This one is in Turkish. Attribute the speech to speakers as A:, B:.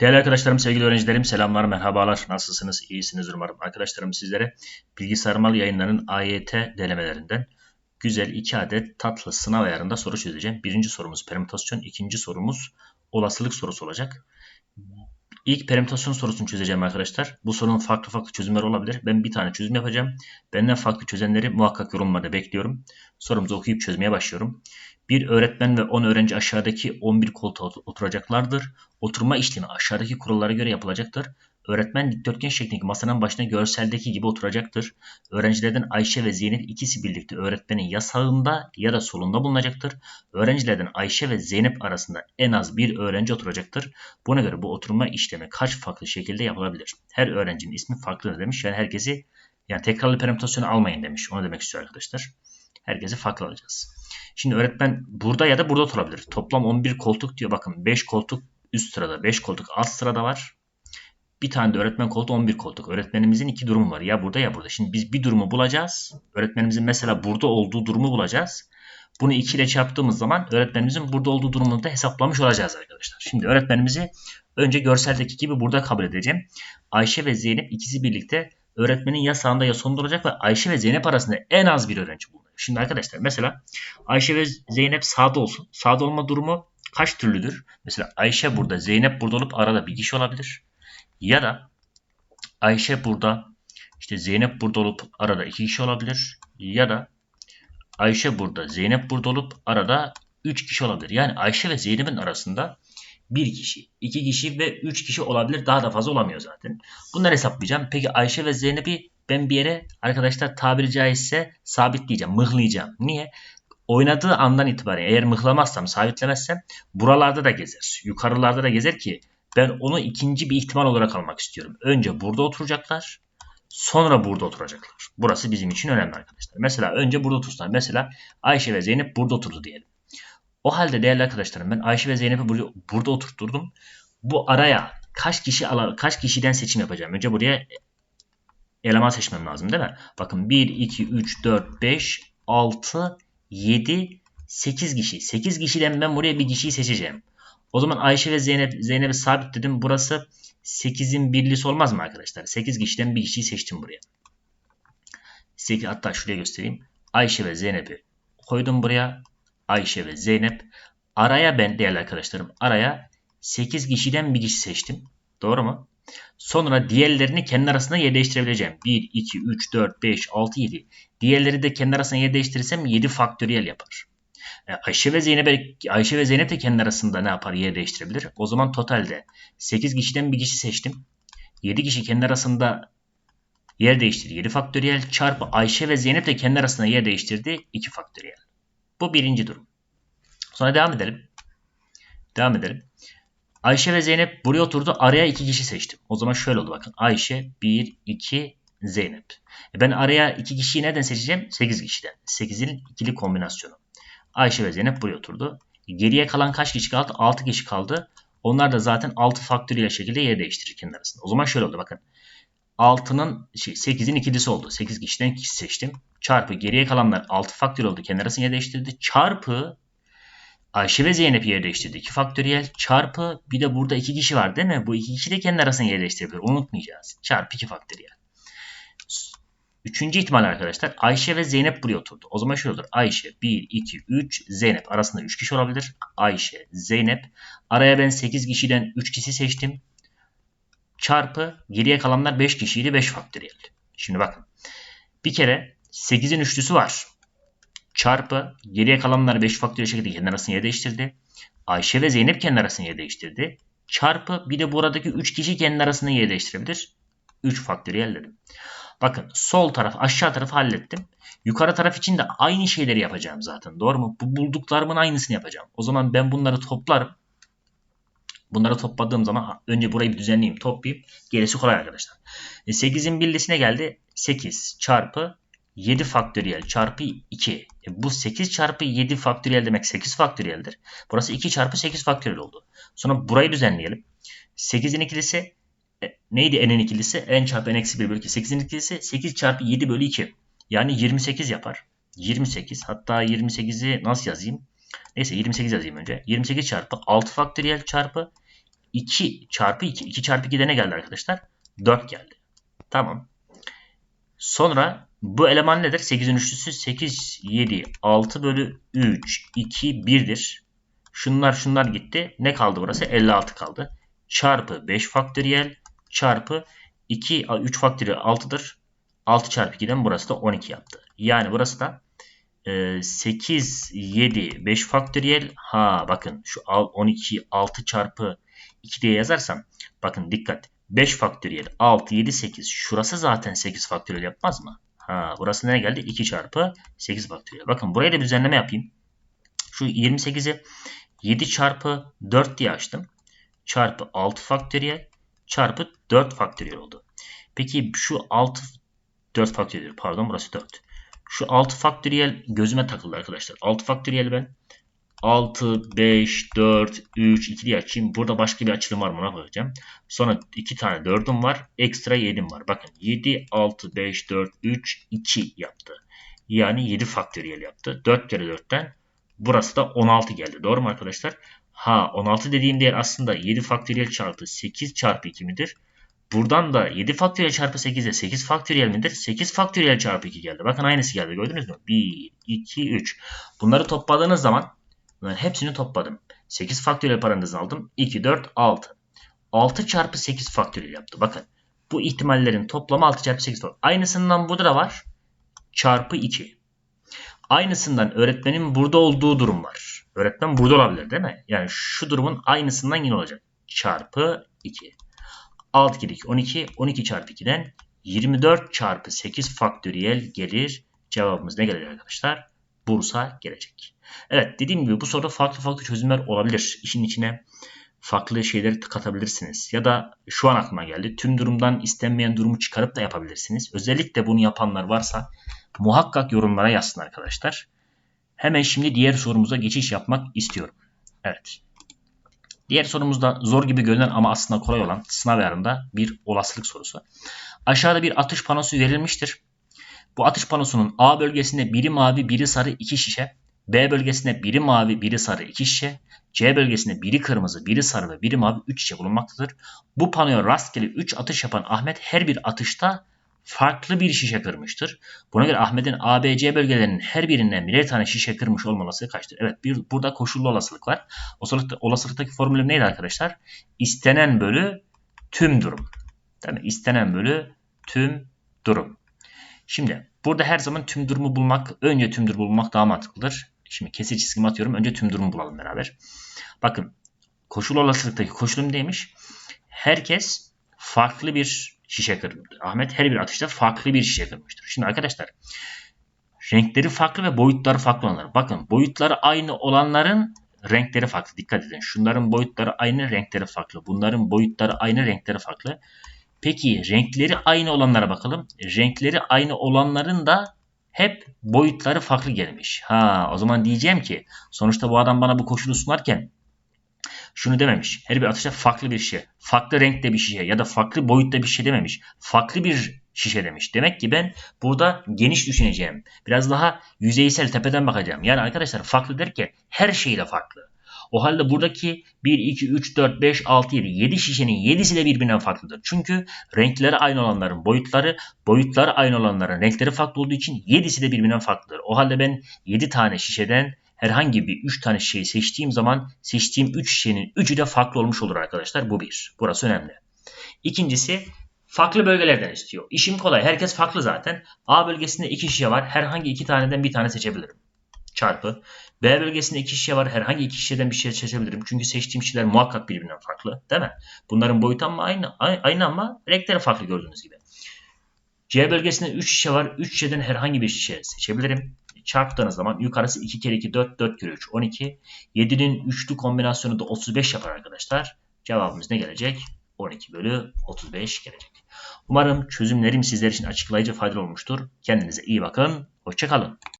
A: Değerli arkadaşlarım, sevgili öğrencilerim, selamlar, merhabalar. Nasılsınız? İyisiniz umarım. Arkadaşlarım sizlere bilgisayarmal yayınların AYT denemelerinden güzel iki adet tatlı sınav ayarında soru çözeceğim. Birinci sorumuz permütasyon, ikinci sorumuz olasılık sorusu olacak. İlk permütasyon sorusunu çözeceğim arkadaşlar. Bu sorunun farklı farklı çözümleri olabilir. Ben bir tane çözüm yapacağım. Benden farklı çözenleri muhakkak yorumlarda bekliyorum. Sorumuzu okuyup çözmeye başlıyorum. Bir öğretmen ve 10 öğrenci aşağıdaki 11 koltuğa oturacaklardır. Oturma işlemi aşağıdaki kurallara göre yapılacaktır. Öğretmen dikdörtgen şeklindeki masanın başına görseldeki gibi oturacaktır. Öğrencilerden Ayşe ve Zeynep ikisi birlikte öğretmenin ya sağında ya da solunda bulunacaktır. Öğrencilerden Ayşe ve Zeynep arasında en az bir öğrenci oturacaktır. Buna göre bu oturma işlemi kaç farklı şekilde yapılabilir? Her öğrencinin ismi farklı demiş. Yani herkesi yani tekrarlı permütasyonu almayın demiş. Onu demek istiyor arkadaşlar. Herkesi farklı alacağız. Şimdi öğretmen burada ya da burada oturabilir. Toplam 11 koltuk diyor. Bakın 5 koltuk üst sırada, 5 koltuk alt sırada var. Bir tane de öğretmen koltuğu 11 koltuk. Öğretmenimizin iki durumu var. Ya burada ya burada. Şimdi biz bir durumu bulacağız. Öğretmenimizin mesela burada olduğu durumu bulacağız. Bunu 2 ile çarptığımız zaman öğretmenimizin burada olduğu durumunu da hesaplamış olacağız arkadaşlar. Şimdi öğretmenimizi önce görseldeki gibi burada kabul edeceğim. Ayşe ve Zeynep ikisi birlikte öğretmenin ya sağında ya solunda olacak ve Ayşe ve Zeynep arasında en az bir öğrenci bulunuyor. Şimdi arkadaşlar mesela Ayşe ve Zeynep sağda olsun. Sağda olma durumu kaç türlüdür? Mesela Ayşe burada, Zeynep burada olup arada bir kişi olabilir. Ya da Ayşe burada, işte Zeynep burada olup arada iki kişi olabilir. Ya da Ayşe burada, Zeynep burada olup arada üç kişi olabilir. Yani Ayşe ve Zeynep'in arasında bir kişi, iki kişi ve üç kişi olabilir. Daha da fazla olamıyor zaten. Bunları hesaplayacağım. Peki Ayşe ve Zeynep'i ben bir yere arkadaşlar tabiri caizse sabitleyeceğim, mıhlayacağım. Niye? Oynadığı andan itibaren eğer mıhlamazsam, sabitlemezsem buralarda da gezer. Yukarılarda da gezer ki ben onu ikinci bir ihtimal olarak almak istiyorum. Önce burada oturacaklar. Sonra burada oturacaklar. Burası bizim için önemli arkadaşlar. Mesela önce burada otursunlar. Mesela Ayşe ve Zeynep burada oturdu diyelim. O halde değerli arkadaşlarım ben Ayşe ve Zeynep'i burada, oturtturdum. Bu araya kaç kişi kaç kişiden seçim yapacağım? Önce buraya eleman seçmem lazım değil mi? Bakın 1, 2, 3, 4, 5, 6, 7, 8 kişi. 8 kişiden ben buraya bir kişiyi seçeceğim. O zaman Ayşe ve Zeynep Zeynep'i sabit dedim. Burası 8'in birlisi olmaz mı arkadaşlar? 8 kişiden bir kişiyi seçtim buraya. 8, hatta şuraya göstereyim. Ayşe ve Zeynep'i koydum buraya. Ayşe ve Zeynep. Araya ben değerli arkadaşlarım araya 8 kişiden bir kişi seçtim. Doğru mu? Sonra diğerlerini kendi arasında yer değiştirebileceğim. 1, 2, 3, 4, 5, 6, 7. Diğerleri de kendi arasında yer değiştirirsem 7 faktöriyel yapar. E, Ayşe ve Zeynep Ayşe ve Zeynep de kendi arasında ne yapar? Yer değiştirebilir. O zaman totalde 8 kişiden bir kişi seçtim. 7 kişi kendi arasında yer değiştirdi. 7 faktöriyel çarpı Ayşe ve Zeynep de kendi arasında yer değiştirdi. 2 faktöriyel. Bu birinci durum. Sonra devam edelim. Devam edelim. Ayşe ve Zeynep buraya oturdu. Araya iki kişi seçtim. O zaman şöyle oldu bakın. Ayşe 1, 2, Zeynep. E ben araya iki kişiyi nereden seçeceğim? 8 kişiden. 8'in ikili kombinasyonu. Ayşe ve Zeynep buraya oturdu. Geriye kalan kaç kişi kaldı? 6 kişi kaldı. Onlar da zaten 6 faktöriyel şekilde yer değiştirir kendi arasında. O zaman şöyle oldu bakın. 6'nın şey, 8'in ikilisi oldu. 8 kişiden kişi seçtim. Çarpı geriye kalanlar 6 faktör oldu. Kendi arasında yer değiştirdi. Çarpı Ayşe ve Zeynep yer değiştirdi. 2 faktöriyel çarpı bir de burada 2 kişi var değil mi? Bu 2 kişi de kendi arasında yer değiştirebilir. Unutmayacağız. Çarpı 2 faktöriyel. Üçüncü ihtimal arkadaşlar Ayşe ve Zeynep buraya oturdu. O zaman şöyle olur. Ayşe 1, 2, 3 Zeynep arasında 3 kişi olabilir. Ayşe, Zeynep. Araya ben 8 kişiden 3 kişi seçtim. Çarpı geriye kalanlar 5 kişiydi 5 faktöriyel. Şimdi bakın. Bir kere 8'in üçlüsü var çarpı geriye kalanlar 5 faktöriyel şekilde kendi arasında yer değiştirdi. Ayşe ve Zeynep kendi arasında yer değiştirdi. Çarpı bir de buradaki 3 kişi kendi arasında yer değiştirebilir. 3 faktöriyel dedim. Bakın sol taraf aşağı tarafı hallettim. Yukarı taraf için de aynı şeyleri yapacağım zaten. Doğru mu? Bu bulduklarımın aynısını yapacağım. O zaman ben bunları toplarım. Bunları topladığım zaman önce burayı bir düzenleyeyim, toplayayım. Gerisi kolay arkadaşlar. 8'in e, birlisine geldi. 8 çarpı 7 faktöriyel çarpı 2. E bu 8 çarpı 7 faktöriyel demek 8 faktöriyeldir. Burası 2 çarpı 8 faktöriyel oldu. Sonra burayı düzenleyelim. 8'in ikilisi e, neydi n'in ikilisi? n çarpı n eksi 1 bölü 2. 8'in ikilisi 8 çarpı 7 bölü 2. Yani 28 yapar. 28 hatta 28'i nasıl yazayım? Neyse 28 yazayım önce. 28 çarpı 6 faktöriyel çarpı 2 çarpı 2. 2 çarpı 2'de ne geldi arkadaşlar? 4 geldi. Tamam. Sonra bu eleman nedir? 8'in üçlüsü 8, 7, 6 bölü 3, 2, 1'dir. Şunlar şunlar gitti. Ne kaldı burası? 56 kaldı. Çarpı 5 faktöriyel çarpı 2, 3 faktöriyel 6'dır. 6 çarpı 2'den burası da 12 yaptı. Yani burası da e, 8, 7, 5 faktöriyel. Ha bakın şu 12, 6 çarpı 2 diye yazarsam. Bakın dikkat. 5 faktöriyel 6, 7, 8. Şurası zaten 8 faktöriyel yapmaz mı? Ha, burası ne geldi? 2 çarpı 8 faktöriyel. Bakın buraya da bir düzenleme yapayım. Şu 28'i 7 çarpı 4 diye açtım. Çarpı 6 faktöriyel çarpı 4 faktöriyel oldu. Peki şu 6 4 faktöriyel pardon burası 4. Şu 6 faktöriyel gözüme takıldı arkadaşlar. 6 faktöriyel ben 6, 5, 4, 3, 2 diye açayım. Burada başka bir açılım var mı ona bakacağım. Sonra 2 tane 4'üm var. Ekstra 7'm var. Bakın 7, 6, 5, 4, 3, 2 yaptı. Yani 7 faktöriyel yaptı. 4 kere 4'ten burası da 16 geldi. Doğru mu arkadaşlar? Ha 16 dediğim değer aslında 7 faktöriyel çarpı 8 çarpı 2 midir? Buradan da 7 faktöriyel çarpı 8'e 8 faktöriyel midir? 8 faktöriyel çarpı 2 geldi. Bakın aynısı geldi. Gördünüz mü? 1, 2, 3. Bunları topladığınız zaman bunların hepsini topladım. 8 faktöriyel parantezini aldım. 2, 4, 6. 6 çarpı 8 faktöriyel yaptı. Bakın. Bu ihtimallerin toplamı 6 çarpı 8 faktöriyel. Aynısından burada da var. Çarpı 2. Aynısından öğretmenin burada olduğu durum var. Öğretmen burada olabilir değil mi? Yani şu durumun aynısından yine olacak. Çarpı 2. 6 kere 2 12. 12 çarpı 2'den 24 çarpı 8 faktöriyel gelir. Cevabımız ne gelir arkadaşlar? Bursa gelecek. Evet dediğim gibi bu soruda farklı farklı çözümler olabilir. İşin içine farklı şeyleri katabilirsiniz. Ya da şu an aklıma geldi. Tüm durumdan istenmeyen durumu çıkarıp da yapabilirsiniz. Özellikle bunu yapanlar varsa muhakkak yorumlara yazsın arkadaşlar. Hemen şimdi diğer sorumuza geçiş yapmak istiyorum. Evet. Diğer sorumuz da zor gibi görünen ama aslında kolay olan sınav yarında bir olasılık sorusu. Aşağıda bir atış panosu verilmiştir. Bu atış panosunun A bölgesinde biri mavi, biri sarı iki şişe, B bölgesinde biri mavi, biri sarı iki şişe, C bölgesinde biri kırmızı, biri sarı ve biri mavi 3 şişe bulunmaktadır. Bu panoya rastgele 3 atış yapan Ahmet her bir atışta farklı bir şişe kırmıştır. Buna göre Ahmet'in A, B, C bölgelerinin her birinden birer tane şişe kırmış olma olasılığı kaçtır? Evet bir, burada koşullu olasılık var. Olasılıkta, olasılıktaki formülü neydi arkadaşlar? İstenen bölü tüm durum. Değil mi? İstenen bölü tüm durum. Şimdi burada her zaman tüm durumu bulmak, önce tüm durumu bulmak daha mantıklıdır. Şimdi kesir çizgimi atıyorum. Önce tüm durumu bulalım beraber. Bakın koşul olasılıktaki koşulum neymiş? Herkes farklı bir şişe kırmıştır. Ahmet her bir atışta farklı bir şişe kırmıştır. Şimdi arkadaşlar renkleri farklı ve boyutları farklı olanlar. Bakın boyutları aynı olanların renkleri farklı. Dikkat edin. Şunların boyutları aynı, renkleri farklı. Bunların boyutları aynı, renkleri farklı. Peki renkleri aynı olanlara bakalım. Renkleri aynı olanların da hep boyutları farklı gelmiş. Ha o zaman diyeceğim ki sonuçta bu adam bana bu koşulu sunarken şunu dememiş. Her bir atışta farklı bir şişe, farklı renkte bir şişe ya da farklı boyutta bir şişe dememiş. Farklı bir şişe demiş. Demek ki ben burada geniş düşüneceğim. Biraz daha yüzeysel tepeden bakacağım. Yani arkadaşlar farklı derken her şeyle farklı. O halde buradaki 1, 2, 3, 4, 5, 6, 7, 7 şişenin 7'si de birbirinden farklıdır. Çünkü renkleri aynı olanların boyutları, boyutları aynı olanların renkleri farklı olduğu için 7'si de birbirinden farklıdır. O halde ben 7 tane şişeden herhangi bir 3 tane şişeyi seçtiğim zaman seçtiğim 3 şişenin 3'ü de farklı olmuş olur arkadaşlar. Bu bir. Burası önemli. İkincisi farklı bölgelerden istiyor. İşim kolay. Herkes farklı zaten. A bölgesinde 2 şişe var. Herhangi 2 taneden bir tane seçebilirim. Çarpı. B bölgesinde 2 şişe var. Herhangi 2 şişeden bir şey seçebilirim. Çünkü seçtiğim şişeler muhakkak birbirinden farklı. Değil mi? Bunların boyutu ama aynı, aynı ama renkleri farklı gördüğünüz gibi. C bölgesinde 3 şişe var. 3 şişeden herhangi bir şişe seçebilirim çarptığınız zaman yukarısı 2 kere 2 4 4 kere 3 12. 7'nin üçlü kombinasyonu da 35 yapar arkadaşlar. Cevabımız ne gelecek? 12 bölü 35 gelecek. Umarım çözümlerim sizler için açıklayıcı faydalı olmuştur. Kendinize iyi bakın. Hoşçakalın.